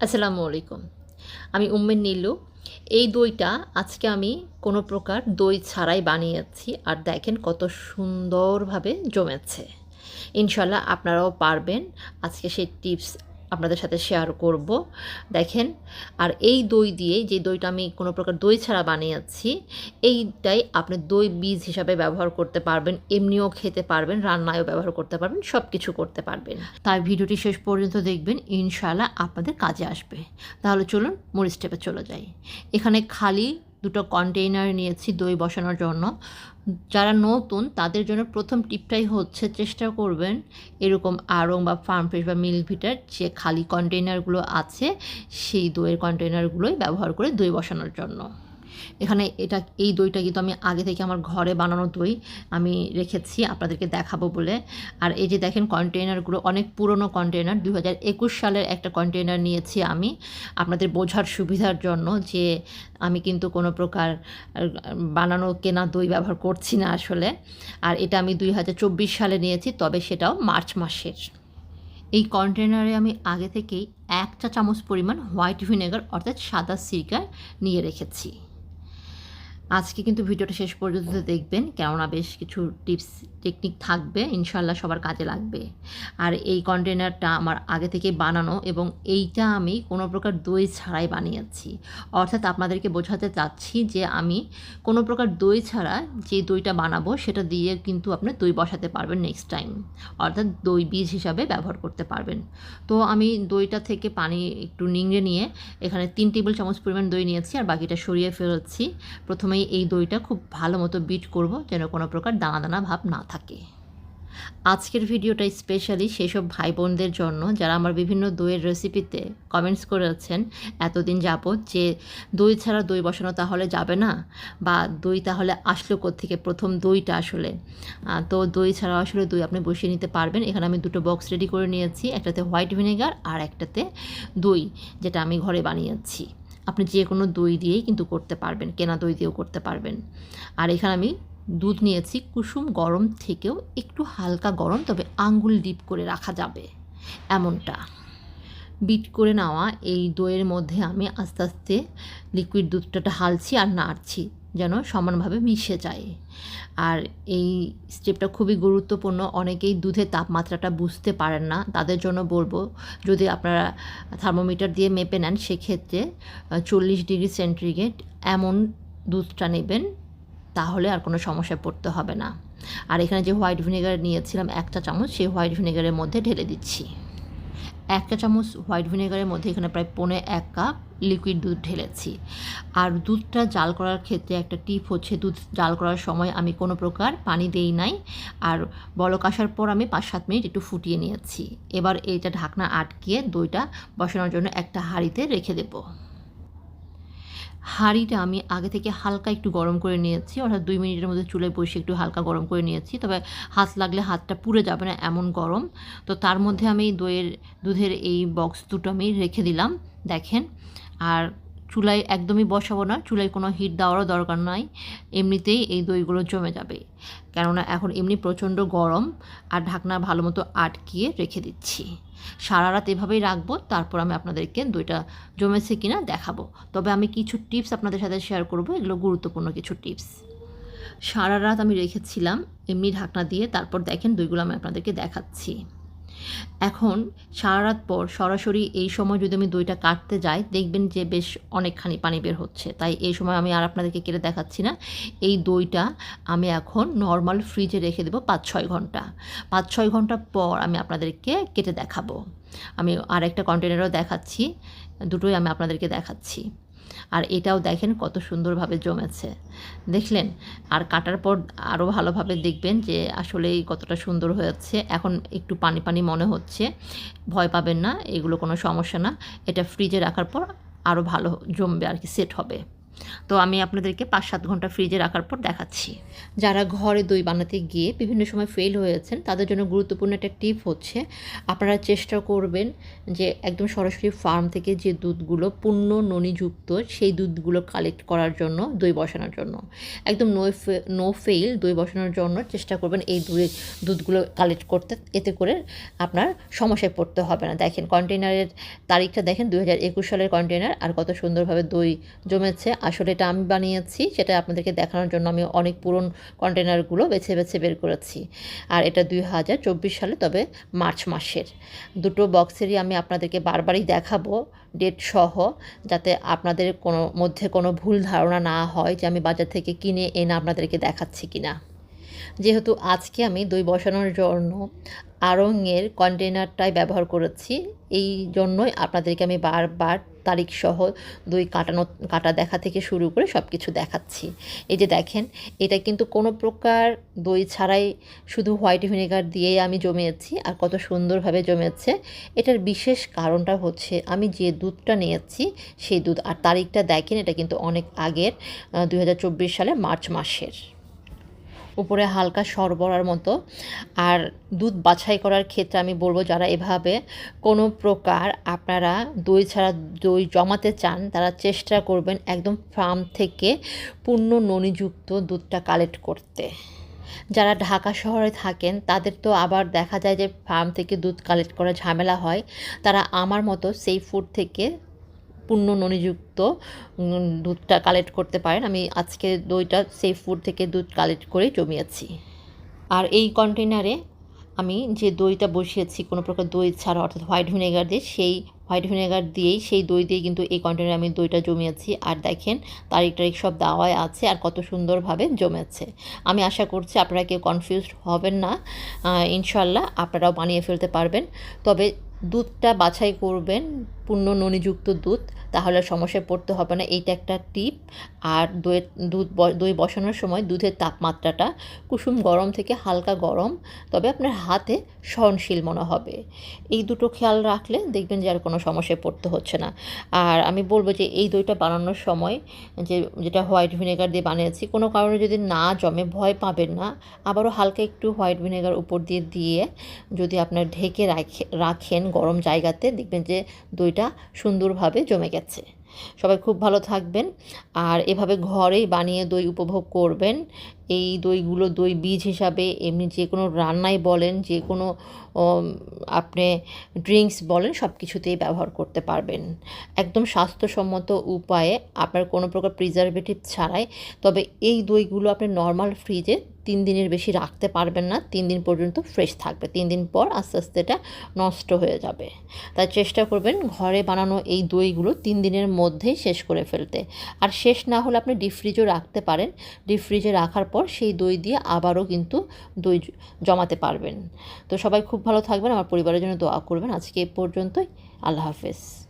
আসসালামু আলাইকুম। আমি উম্মের নীলু। এই দইটা আজকে আমি কোনো প্রকার দই ছাড়াই বানিয়েছি আর দেখেন কত সুন্দরভাবে জমেছে। ইনশাল্লাহ আপনারাও পারবেন আজকে সেই টিপস আপনাদের সাথে শেয়ার করব। দেখেন, আর এই দই দিয়ে, যে দইটা আমি কোনো প্রকার দই ছাড়া বানিয়েছি, এইটাই আপনি দই বীজ হিসাবে ব্যবহার করতে পারবেন, এমনিও খেতে পারবেন, রান্নায়ও ব্যবহার করতে পারবেন সব কিছু করতে পারবেন। তাই ভিডিওটি শেষ পর্যন্ত দেখবেন, ইনশাআল্লাহ আপনাদের কাজে আসবে। তাহলে চলুন মূল স্টেপে চলে যাই। এখানে খালি দুটো কন্টেইনার নিয়েছি দই বসানোর জন্য। যারা নতুন, তাদের জন্য প্রথম টিপটাই হচ্ছে চেষ্টা করবেন এরকম আরং বা ফার্ম ফ্রেশ বা মিল্ক ভিটার যে খালি কন্টেইনারগুলো আছে, সেই দইয়ের কন্টেইনারগুলোই ব্যবহার করে দই বসানোর জন্য। এখানে এটা, এই দইটা কিন্তু আমি আগে থেকে আমার ঘরে বানানো দই আমি রেখেছি, আপনাদেরকে দেখাবো বলে। আর এই যে দেখেন কন্টেইনারগুলো, অনেক পুরনো কন্টেইনার দু সালের একটা কন্টেইনার নিয়েছি আমি। আপনাদের বোঝার সুবিধার জন্য যে আমি কিন্তু কোনো প্রকার বানানো, কেনা দই ব্যবহার করছি না আসলে। আর এটা আমি দুই হাজার চব্বিশ সালে নিয়েছি, তবে সেটাও মার্চ মাসের। এই কন্টেনারে আমি আগে থেকেই এক চা চামচ পরিমাণ হোয়াইট ভিনেগার, অর্থাৎ সাদা সিরকা নিয়ে রেখেছি। আজকে কিন্তু ভিডিওটা শেষ পর্যন্ত দেখবেন, কেননা বেশ কিছু টিপস, টেকনিক থাকবে ইনশাল্লাহ সবার কাজে লাগবে। আর এই কন্টেনারটা আমার আগে থেকে বানানো এবং এইটা আমি কোনো প্রকার দই ছাড়াই বানিয়েছি। অর্থাৎ আপনাদেরকে বোঝাতে চাচ্ছি যে আমি কোনো প্রকার দই ছাড়া যে দইটা বানাবো, সেটা দিয়ে কিন্তু আপনি দই বসাতে পারবেন নেক্সট টাইম অর্থাৎ দই বীজ হিসাবে ব্যবহার করতে পারবেন। তো আমি দইটা থেকে পানি একটু নিংড়ে নিয়ে এখানে তিন টেবিল চামচ পরিমাণ দই নিয়েছি আর বাকিটা সরিয়ে ফেলছি। প্রথমেই এই দইটা খুব ভালো মতো বিট করব, যেন কোনো প্রকার দানা দানা ভাব না থাকে। আজকের ভিডিওটা স্পেশালি সেসব ভাই বোনদের জন্য, যারা আমার বিভিন্ন দইয়ের রেসিপিতে কমেন্টস করেছেন, এতদিন যাবৎ যে দই ছাড়া দই বসানো তাহলে যাবে না, বা দই তাহলে আসলো থেকে প্রথম দইটা আসলে। তো দই ছাড়া আসলে দই আপনি বসিয়ে নিতে পারবেন। এখানে আমি দুটো বক্স রেডি করে নিয়েছি, একটাতে হোয়াইট ভিনেগার আর একটাতে দই, যেটা আমি ঘরে বানিয়েছি। আপনি যে কোনো দই দিয়েই কিন্তু করতে পারবেন, কেনা দই দিয়েও করতে পারবেন। আর এখানে আমি দুধ নিয়েছি, কুসুম গরম থেকেও একটু হালকা গরম, তবে আঙ্গুল ডিপ করে রাখা যাবে এমনটা। বিট করে নেওয়া এই দইয়ের মধ্যে আমি আস্তে আস্তে লিকুইড দুধটা হালছি আর নাড়ছি। যেন সমানভাবে মিশে যায়। আর এই স্টেপটা খুবই গুরুত্বপূর্ণ। অনেকেই দুধের তাপমাত্রাটা বুঝতে পারেন না। তাদের জন্য বলব, যদি আপনারা থার্মোমিটার দিয়ে মেপে নেন, সেক্ষেত্রে চল্লিশ ডিগ্রি সেন্টিগ্রেড এমন দুধটা নেবেন, তাহলে আর কোনো সমস্যায় পড়তে হবে না। আর এখানে যে হোয়াইট ভিনেগার নিয়েছিলাম একটা চামচ, সেই হোয়াইট ভিনেগারের মধ্যে ঢেলে দিচ্ছি। একটা চামচ হোয়াইট ভিনেগারের মধ্যে এখানে প্রায় পৌনে এক কাপ লিকুইড দুধ ঢেলেছি। আর দুধটা জাল করার ক্ষেত্রে একটা টিপ হচ্ছে, দুধ জাল করার সময় আমি কোনো প্রকার পানি দেই নাই। আর বলক আসার পর আমি পাঁচ সাত মিনিট একটু ফুটিয়ে নিয়েছি। এবার এইটা ঢাকনা আটকিয়ে দইটা বসানোর জন্য একটা হাঁড়িতে রেখে দেবো। হাঁড়িটা আমি আগে থেকে হালকা একটু গরম করে নিয়েছি, অর্থাৎ দুই মিনিটের মধ্যে চুলায় বসে একটু হালকা গরম করে নিয়েছি। তবে হাত লাগলে হাতটা পুড়ে যাবে না এমন গরম। তো তার মধ্যে আমি দইয়ের, দুধের এই বক্স দুটো আমি রেখে দিলাম, দেখেন। আর চুলায় একদমই বসাবো না, চুলায় কোনো হিট দেওয়ারও দরকার নাই, এমনিতেই এই দইগুলো জমে যাবে। কেননা এখন এমনি প্রচণ্ড গরম, আর ঢাকনা ভালো মতো আটকিয়ে রেখে দিচ্ছি। সারা রাত এভাবেই রাখব, তারপর আমি আপনাদেরকে দইটা জমেছে কিনা দেখাবো। তবে আমি কিছু টিপস আপনাদের সাথে শেয়ার করব, এগুলো গুরুত্বপূর্ণ কিছু টিপস। সারা রাত আমি রেখেছিলাম, এমনি ঢাকনা দিয়ে, তারপর দেখেন দইগুলো আমি আপনাদেরকে দেখাচ্ছি। এখন সারা রাত পর সরাসরি এই সময় যদি আমি দইটা কাটতে যাই, দেখবেন যে বেশ অনেকখানি পানি বের হচ্ছে। তাই এই সময় আমি আর আপনাদেরকে কেটে দেখাচ্ছি না। এই দইটা আমি এখন নর্মাল ফ্রিজে রেখে দেবো পাঁচ ছয় ঘণ্টা। পাঁচ ছয় ঘণ্টা পর আমি আপনাদেরকে কেটে দেখাবো। আমি আর একটা কন্টেনারও দেখাচ্ছি। দুটোই আমি আপনাদেরকে দেখাচ্ছি। আর এটাও দেখেন কত সুন্দরভাবে জমেছে। দেখলেন? আর কাটার পর আরও ভালোভাবে দেখবেন যে আসলেই কতটা সুন্দর হয়েছে। এখন একটু পানি পানি মনে হচ্ছে। ভয় পাবেন না, এগুলো কোনো সমস্যা না। এটা ফ্রিজে রাখার পর আরও ভালো জমবে আর কি, সেট হবে। তো আমি আপনাদেরকে পাঁচ সাত ঘণ্টা ফ্রিজে রাখার পর দেখাচ্ছি। যারা ঘরে দই বানাতে গিয়ে বিভিন্ন সময় ফেল হয়েছেন, তাদের জন্য গুরুত্বপূর্ণ একটা টিপ হচ্ছে, আপনারা চেষ্টা করবেন যে একদম সরাসরি ফার্ম থেকে যে দুধগুলো পূর্ণ ননিযুক্ত সেই দুধগুলো কালেক্ট করার জন্য, দই বসানোর জন্য। একদম নো নো ফেল দই বসানোর জন্য চেষ্টা করবেন এই দই দুধগুলো কালেক্ট করতে। এতে করে আপনার সমস্যায় পড়তে হবে না। দেখেন কন্টেনারের তারিখটা দেখেন দু হাজার একুশ সালের কন্টেনার আর কত সুন্দরভাবে দই জমেছে। আসলে এটা আমি বানিয়েছি, সেটা আপনাদেরকে দেখানোর জন্য আমি অনেক পুরন কন্টেনারগুলো বেছে বেছে বের করেছি। আর এটা দুই হাজার চব্বিশ সালে, তবে মার্চ মাসের। দুটো বক্সেরই আমি আপনাদেরকে বারবারই দেখাবো ডেট সহ, যাতে আপনাদের কোনো, মধ্যে কোনো ভুল ধারণা না হয় যে আমি বাজার থেকে কিনে এনে আপনাদেরকে দেখাচ্ছি কিনা। যেহেতু আজকে আমি দই বসানোর জন্য আড়ংয়ের কন্টেনারটাই ব্যবহার করেছি, এই জন্যই আপনাদেরকে আমি বারবার তারিখ সহ দই কাটানো, কাটা দেখা থেকে শুরু করে সব কিছু দেখাচ্ছি। এই যে দেখেন, এটা কিন্তু কোনো প্রকার দই ছাড়াই শুধু হোয়াইট ভিনেগার দিয়েই আমি জমিয়েছি আর কত সুন্দরভাবে জমেছে। এটার বিশেষ কারণটা হচ্ছে আমি যে দুধটা নিয়েছি সেই দুধ, আর তারিখটা দেখেন, এটা কিন্তু অনেক আগের দু হাজার চব্বিশ সালে মার্চ মাসের। উপরে হালকা সরবরার মতো। আর দুধ বাছাই করার ক্ষেত্রে আমি বলব যারা এভাবে কোনো প্রকার আপনারা দই ছাড়া দই জমাতে চান, তারা চেষ্টা করবেন একদম ফার্ম থেকে পূর্ণ ননিযুক্ত দুধটা কালেক্ট করতে। যারা ঢাকা শহরে থাকেন, তাদের তো আবার দেখা যায় যে ফার্ম থেকে দুধ কালেক্ট করা ঝামেলা হয়। তারা আমার মতো সেই ফুড থেকে পূর্ণ ননিযুক্ত দুধটা কালেক্ট করতে পারেন। আমি আজকে দইটা সেফ ফুড থেকে দুধ কালেক্ট করে জমিয়েছি। আর এই কন্টেনারে আমি যে দইটা বসিয়েছি, কোনো প্রকার দই ছাড়া, অর্থাৎ হোয়াইট ভিনেগার দিয়ে, সেই হোয়াইট ভিনেগার দিয়েই, সেই দই দিয়ে কিন্তু এই কন্টেনারে আমি দইটা জমিয়েছি। আর দেখেন, তারিখ টারিখ সব দেওয়াই আছে আর কত সুন্দরভাবে জমেছে। আমি আশা করছি আপনারা কেউ কনফিউজড হবেন না। ইনশাল্লাহ আপনারাও বানিয়ে ফেলতে পারবেন। তবে দুধটা বাছাই করবেন, পূর্ণ ননিযুক্ত দুধ, তাহলে সমস্যায় পড়তে হবে না। এইটা একটা টিপ। আর দইয়ের দুধ দই বসানোর সময় দুধের তাপমাত্রাটা কুসুম গরম থেকে হালকা গরম, তবে আপনার হাতে সহনশীল মনে হবে। এই দুটো খেয়াল রাখলে দেখবেন যে আর কোনো সমস্যায় পড়তে হচ্ছে না। আর আমি বলব যে এই দইটা বানানোর সময় যে, যেটা হোয়াইট ভিনেগার দিয়ে বানিয়েছি, কোনো কারণে যদি না জমে, ভয় পাবেন না। আবারও হালকা একটু হোয়াইট ভিনেগার উপর দিয়ে দিয়ে যদি আপনার ঢেকে রাখে, রাখেন গরম জায়গাতে দেখবেন যে দইটা সুন্দরভাবে জমে গেছে। সবাই খুব ভালো থাকবেন। আর এভাবে ঘরেই বানিয়ে দই উপভোগ করবেন। এই দইগুলো দই বীজ হিসাবে এমনি যে কোনো রান্নায় বলেন, যে কোনো আপনি ড্রিঙ্কস বলেন সব কিছুতেই ব্যবহার করতে পারবেন। একদম স্বাস্থ্যসম্মত উপায়ে আপনার কোনো প্রকার প্রিজারভেটিভ ছাড়াই। তবে এই দইগুলো আপনি নর্মাল ফ্রিজে তিন দিনের বেশি রাখতে পারবেন না, তিন দিন পর্যন্ত ফ্রেশ থাকবে। তিন দিন পর আস্তে আস্তে এটা নষ্ট হয়ে যাবে। তাই চেষ্টা করবেন ঘরে বানানো এই দইগুলো তিন দিনের মধ্যেই শেষ করে ফেলতে। আর শেষ না হলে আপনি ডিপ ফ্রিজও রাখতে পারেন। ডিপ ফ্রিজে রাখার পর সেই দই দিয়ে আবারও কিন্তু দই জমাতে পারবেন। তো সবাই খুব ভালো থাকবেন, আমার পরিবারের জন্য দোয়া করবেন। আজকে এ পর্যন্তই। আল্লাহ হাফেজ।